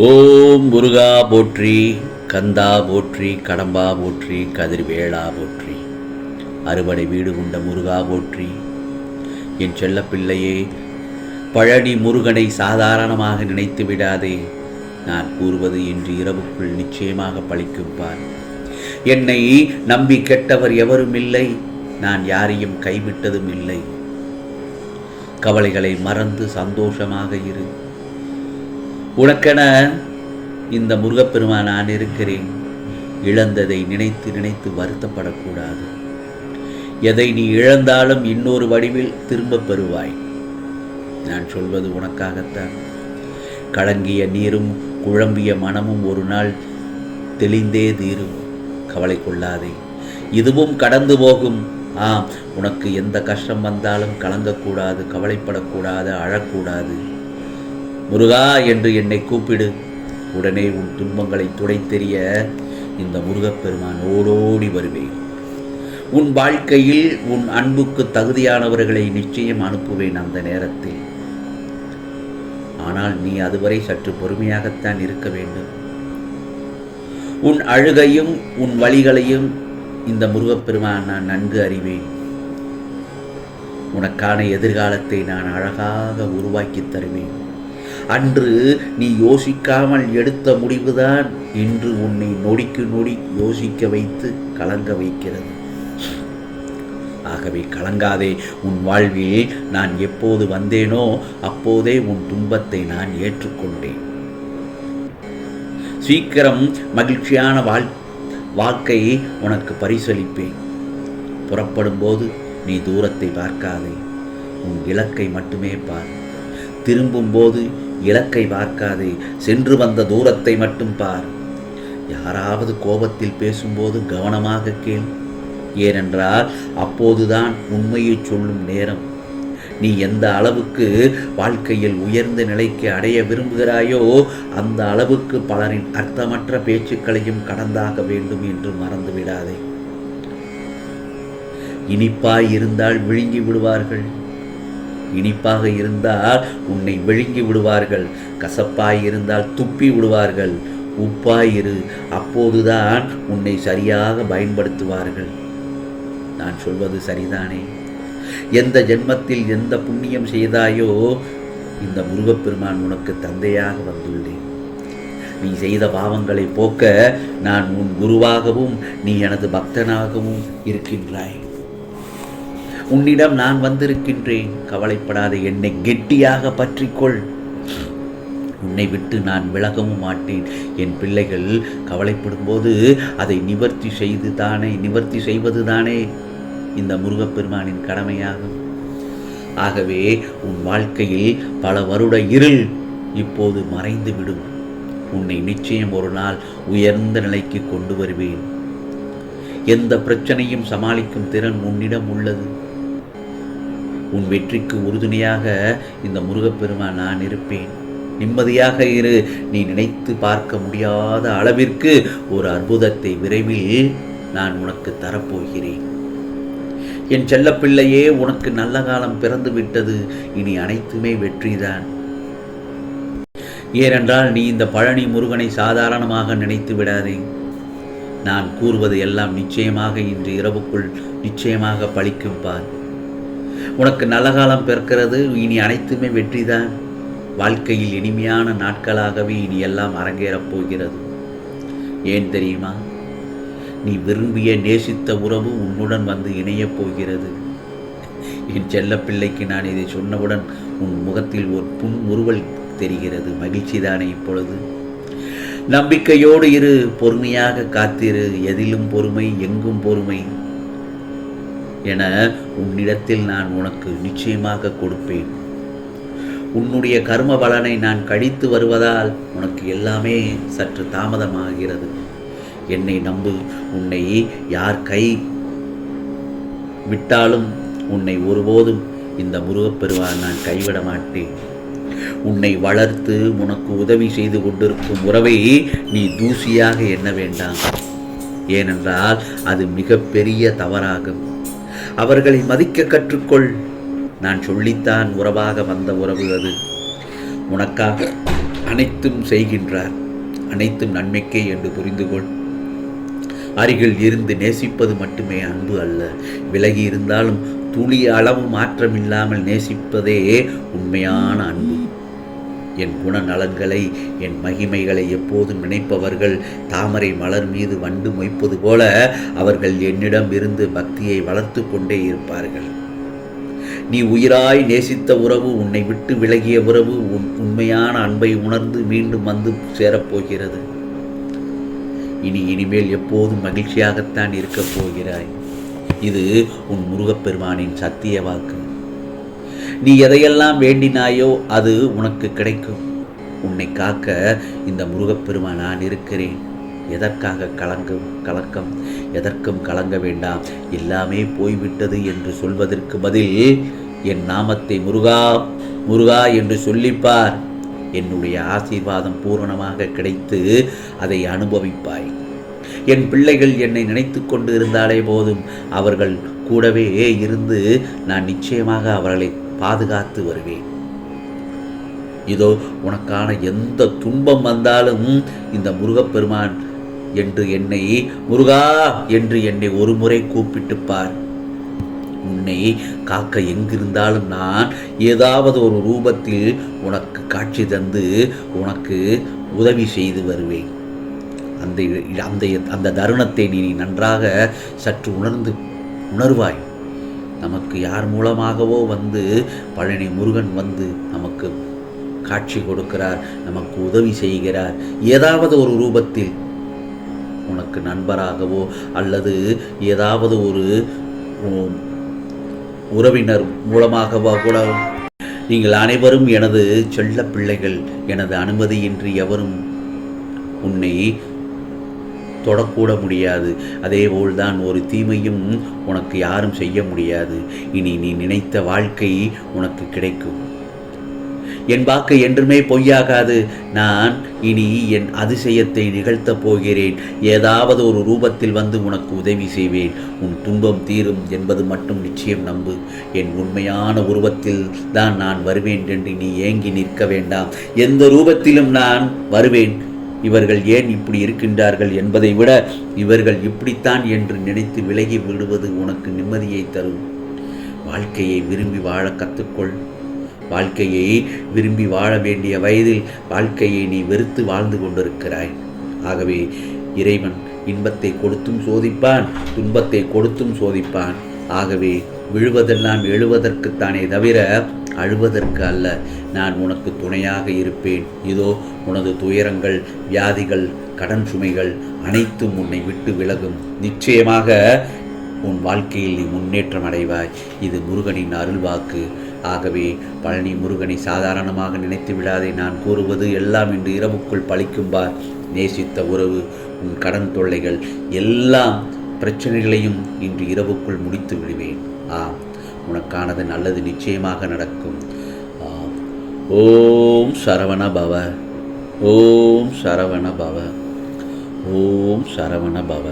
ஓம் முருகா போற்றி கந்தா போற்றி கடம்பா போற்றி கதிர்வேளா போற்றி. அறுவடை வீடு கொண்ட முருகா போற்றி. என் செல்லப்பிள்ளையே பழனி முருகனை சாதாரணமாக நினைத்து விடாதே. நான் கூறுவது இன்று இரவுக்குள் நிச்சயமாக பழிக்கும் பார். என்னை நம்பி கெட்டவர் எவரும் இல்லை நான் யாரையும் கைவிட்டதும் இல்லை. கவலைகளை மறந்து சந்தோஷமாக இரு. உனக்கென இந்த முருகப்பெருமான் நான் இருக்கிறேன். இழந்ததை நினைத்து நினைத்து வருத்தப்படக்கூடாது. எதை நீ இழந்தாலும் இன்னொரு வடிவில் திரும்பப் பெறுவாய். நான் சொல்வது உனக்காகத்தான். கலங்கிய நீரும் குழம்பிய மனமும் ஒரு நாள் தெளிந்தே தீரும். கவலை கொள்ளாதே. இதுவும் கடந்து போகும். ஆம் உனக்கு எந்த கஷ்டம் வந்தாலும் கலங்கக்கூடாது கவலைப்படக்கூடாது அழக்கூடாது. முருகா என்று என்னை கூப்பிடு. உடனே உன் துன்பங்களை துடைத்தெறிய இந்த முருகப்பெருமான் ஓடோடி வருவேன். உன் வாழ்க்கையில் உன் அன்புக்கு தகுதியானவர்களை நிச்சயம் அனுப்புவேன் அந்த நேரத்தில். ஆனால் நீ அதுவரை சற்று பொறுமையாகத்தான் இருக்க வேண்டும். உன் அழுகையும் உன் வழிகளையும் இந்த முருகப்பெருமான் நான் நன்கு அறிவேன். உனக்கான எதிர்காலத்தை நான் அழகாக உருவாக்கி தருவேன். அன்று நீ யோசிக்காமல் எடுத்த முடிவுதான் இன்று உன்னை நொடிக்கு நொடி யோசிக்க வைத்து கலங்க வைக்கிறது. ஆகவே கலங்காதே உன் வாழ்வில் நான் எப்போது வந்தேனோ அப்போதே உன் துன்பத்தை நான் ஏற்றுக்கொண்டேன். சீக்கிரம் மகிழ்ச்சியான வாழ் வாழ்க்கை உனக்கு பரிசளிப்பேன். புறப்படும்போது நீ தூரத்தை பார்க்காதே உன் இலக்கை மட்டுமே பார். திரும்பும்போது இலக்கை பார்க்காதே. சென்று வந்த தூரத்தை மட்டும் பார். யாராவது கோபத்தில் பேசும்போது கவனமாக கேள். ஏனென்றால் அப்போதுதான் உண்மையை சொல்லும் நேரம். நீ எந்த அளவுக்கு வாழ்க்கையில் உயர்ந்த நிலைக்கு அடைய விரும்புகிறாயோ அந்த அளவுக்கு பலரின் அர்த்தமற்ற பேச்சுக்களையும் கடந்தாக வேண்டும் என்று மறந்து விடாதே இனிப்பாய் இருந்தால் விழுங்கி விடுவார்கள். இனிப்பாக இருந்தால் உன்னை விழுங்கி விடுவார்கள். கசப்பாய் இருந்தால் துப்பி விடுவார்கள். உப்பாயிரு அப்போதுதான் உன்னை சரியாக பயன்படுத்துவார்கள். நான் சொல்வது சரிதானே? எந்த ஜென்மத்தில் எந்த புண்ணியம் செய்தாயோ இந்த முருகப்பெருமான் உனக்கு தந்தையாக வந்துள்ளேன். நீ செய்த பாவங்களை போக்க நான் உன் குருவாகவும் நீ எனது பக்தனாகவும் இருக்கின்றாய். உன்னிடம் நான் வந்திருக்கின்றேன். கவலைப்படாத என்னை கெட்டியாக பற்றிக்கொள். உன்னை விட்டு நான் விலகவும் மாட்டேன். என் பிள்ளைகள் கவலைப்படும் போது அதை நிவர்த்தி செய்து தானே நிவர்த்தி செய்வது தானே. இந்த முருகப்பெருமானின் கடமையாகும். ஆகவே உன் வாழ்க்கையில் பல வருட இருள் இப்போது மறைந்து விடும் உன்னை நிச்சயம் ஒரு நாள் உயர்ந்த நிலைக்கு கொண்டு வருவேன். எந்த பிரச்சனையும் சமாளிக்கும் திறன் உன்னிடம் உள்ளது. உன் வெற்றிக்கு உறுதுணையாக இந்த முருகப்பெருமான் நான் இருப்பேன். நிம்மதியாக இரு. நீ நினைத்து பார்க்க முடியாத அளவிற்கு ஒரு அற்புதத்தை விரைவில் நான் உனக்கு தரப்போகிறேன். என் செல்லப்பிள்ளையே உனக்கு நல்ல காலம் பிறந்து விட்டது இனி அனைத்துமே வெற்றிதான். ஏனென்றால் நீ இந்த பழனி முருகனை சாதாரணமாக நினைத்து விடாதே. நான் கூறுவது எல்லாம் நிச்சயமாக இன்று இரவுக்குள் நிச்சயமாக பழிக்கும் பார். உனக்கு நல்ல காலம் பிறக்கிறது. இனி அனைத்துமே வெற்றிதான். வாழ்க்கையில் இனிமையான நாட்களாகவே இனி எல்லாம் அரங்கேறப் போகிறது. ஏன் தெரியுமா? நீ விரும்பிய நேசித்த உறவு உன்னுடன் வந்து இணையப் போகிறது. என் செல்ல பிள்ளைக்கு நான் இதை சொன்னவுடன் உன் முகத்தில் ஒரு புன்முறுவல் தெரிகிறது. மகிழ்ச்சிதானே இப்பொழுது? நம்பிக்கையோடு இரு பொறுமையாக காத்திரு. எதிலும் பொறுமை எங்கும் பொறுமை. என உன்னிடத்தில் நான் உனக்கு நிச்சயமாக கொடுப்பேன். உன்னுடைய கர்ம பலனை நான் கழித்து வருவதால் உனக்கு எல்லாமே சற்று தாமதமாகிறது. என்னை நம்பு உன்னை யார் கை விட்டாலும் உன்னை ஒருபோதும் இந்த முருகப்பெருவான் நான் கைவிட மாட்டேன். உன்னை வளர்த்து உனக்கு உதவி செய்து கொண்டிருக்கும் உறவை நீ தூசியாக எண்ண வேண்டாம். ஏனென்றால் அது மிகப்பெரிய தவறாகும். அவர்களை மதிக்க கற்றுக்கொள். நான் சொல்லித்தான் உறவாக வந்த உறவு அது. உனக்காக அனைத்தும் செய்கின்றார். அனைத்தும் நன்மைக்கே என்று புரிந்து கொள் அருகில் இருந்து நேசிப்பது மட்டுமே அன்பு அல்ல. விலகி இருந்தாலும் துளி அளவு மாற்றமில்லாமல் நேசிப்பதே உண்மையான அன்பு. என் குணநலன்களை என் மகிமைகளை எப்போதும் நினைப்பவர்கள் தாமரை மலர் மீது வண்டு மொய்ப்பது போல அவர்கள் என்னிடம் இருந்து பக்தியை வளர்த்து கொண்டே இருப்பார்கள். நீ உயிராய் நேசித்த உறவு உன்னை விட்டு விலகிய உறவு உன் உண்மையான அன்பை உணர்ந்து மீண்டும் வந்து சேரப்போகிறது இனி இனிமேல் எப்போதும் மகிழ்ச்சியாகத்தான் இருக்கப் போகிறாய். இது உன் முருகப்பெருமானின் சத்திய வாக்கு. நீ எதையெல்லாம் வேண்டினாயோ அது உனக்கு கிடைக்கும். உன்னை காக்க இந்த முருகப்பெருமா நான் இருக்கிறேன் எதற்காக கலங்கும் கலக்கம்? எதற்கும் கலங்க வேண்டாம். எல்லாமே போய்விட்டது என்று சொல்வதற்கு பதில் என் நாமத்தை முருகா முருகா என்று சொல்லிப்பார். என்னுடைய ஆசீர்வாதம் பூரணமாக கிடைத்து அதை அனுபவிப்பாய். என் பிள்ளைகள் என்னை நினைத்து கொண்டு இருந்தாலே போதும். அவர்கள் கூடவே இருந்து நான் நிச்சயமாக அவர்களை பாதுகாத்து வருவேன். இதோ உனக்கான எந்த துன்பம் வந்தாலும் இந்த முருகப்பெருமான் என்று என்னை முருகா என்று என்னை ஒரு முறை கூப்பிட்டு பார். உன்னை காக்க எங்கிருந்தாலும் நான் ஏதாவது ஒரு ரூபத்தில் உனக்கு காட்சி தந்து உனக்கு உதவி செய்து வருவேன். அந்த அந்த அந்த தருணத்தை நீ நன்றாக சற்று உணர்ந்து உணர்வாய். நமக்கு யார் மூலமாகவோ வந்து பழனி முருகன் வந்து நமக்கு காட்சி கொடுக்கிறார் நமக்கு உதவி செய்கிறார். ஏதாவது ஒரு ரூபத்தில் உனக்கு நண்பராகவோ அல்லது ஏதாவது ஒரு உறவினர் மூலமாகவோ கூட நீங்கள் அனைவரும் எனது செல்ல பிள்ளைகள் எனது அனுமதியின்றி எவரும் உன்னை தொடக்கூட முடியாது. அதேபோல்தான் ஒரு தீமையும் உனக்கு யாரும் செய்ய முடியாது. இனி நீ நினைத்த வாழ்க்கை உனக்கு கிடைக்கும். என் வாக்கு என்றுமே பொய்யாகாது. நான் இனி என் அதிசயத்தை நிகழ்த்தப் போகிறேன். ஏதாவது ஒரு ரூபத்தில் வந்து உனக்கு உதவி செய்வேன். உன் துன்பம் தீரும் என்பது மட்டும் நிச்சயம் நம்பு. என் உண்மையான உருவத்தில் தான் நான் வருவேன் என்று நீ ஏங்கி நிற்க வேண்டாம். எந்த ரூபத்திலும் நான் வருவேன். இவர்கள் ஏன் இப்படி இருக்கின்றார்கள் என்பதை விட இவர்கள் இப்படித்தான் என்று நினைத்து விலகி விடுவது உனக்கு நிம்மதியை தரும். வாழ்க்கையை விரும்பி வாழ கற்றுக்கொள் வாழ்க்கையை விரும்பி வாழ வேண்டிய வயதில் வாழ்க்கையை நீ வெறுத்து வாழ்ந்து கொண்டிருக்கிறாய். ஆகவே இறைவன் இன்பத்தை கொடுத்தும் சோதிப்பான் துன்பத்தை கொடுத்தும் சோதிப்பான். ஆகவே விழுவதெல்லாம் எழுவதற்குத்தானே தவிர அழுவதற்கு அல்ல. நான் உனக்கு துணையாக இருப்பேன். இதோ உனது துயரங்கள் வியாதிகள் கடன் சுமைகள் அனைத்தும் உன்னை விட்டு விலகும். நிச்சயமாக உன் வாழ்க்கையில் நீ முன்னேற்றம் அடைவாய். இது முருகனின் அருள்வாக்கு. ஆகவே பழனி முருகனை சாதாரணமாக நினைத்து விடாதே. நான் கூறுவது எல்லாம் இன்று இரவுக்குள் பழிக்கும்பார் நேசித்த உறவு உன் கடன் தொல்லைகள் எல்லாம் பிரச்சனைகளையும் இன்று இரவுக்குள் முடித்து விடுவேன். ஆம் உனக்கானது நல்லது நிச்சயமாக நடக்கும் ஆம். ஓம் சரவண பவ ஓம் சரவண பவ ஓம் சரவண பவ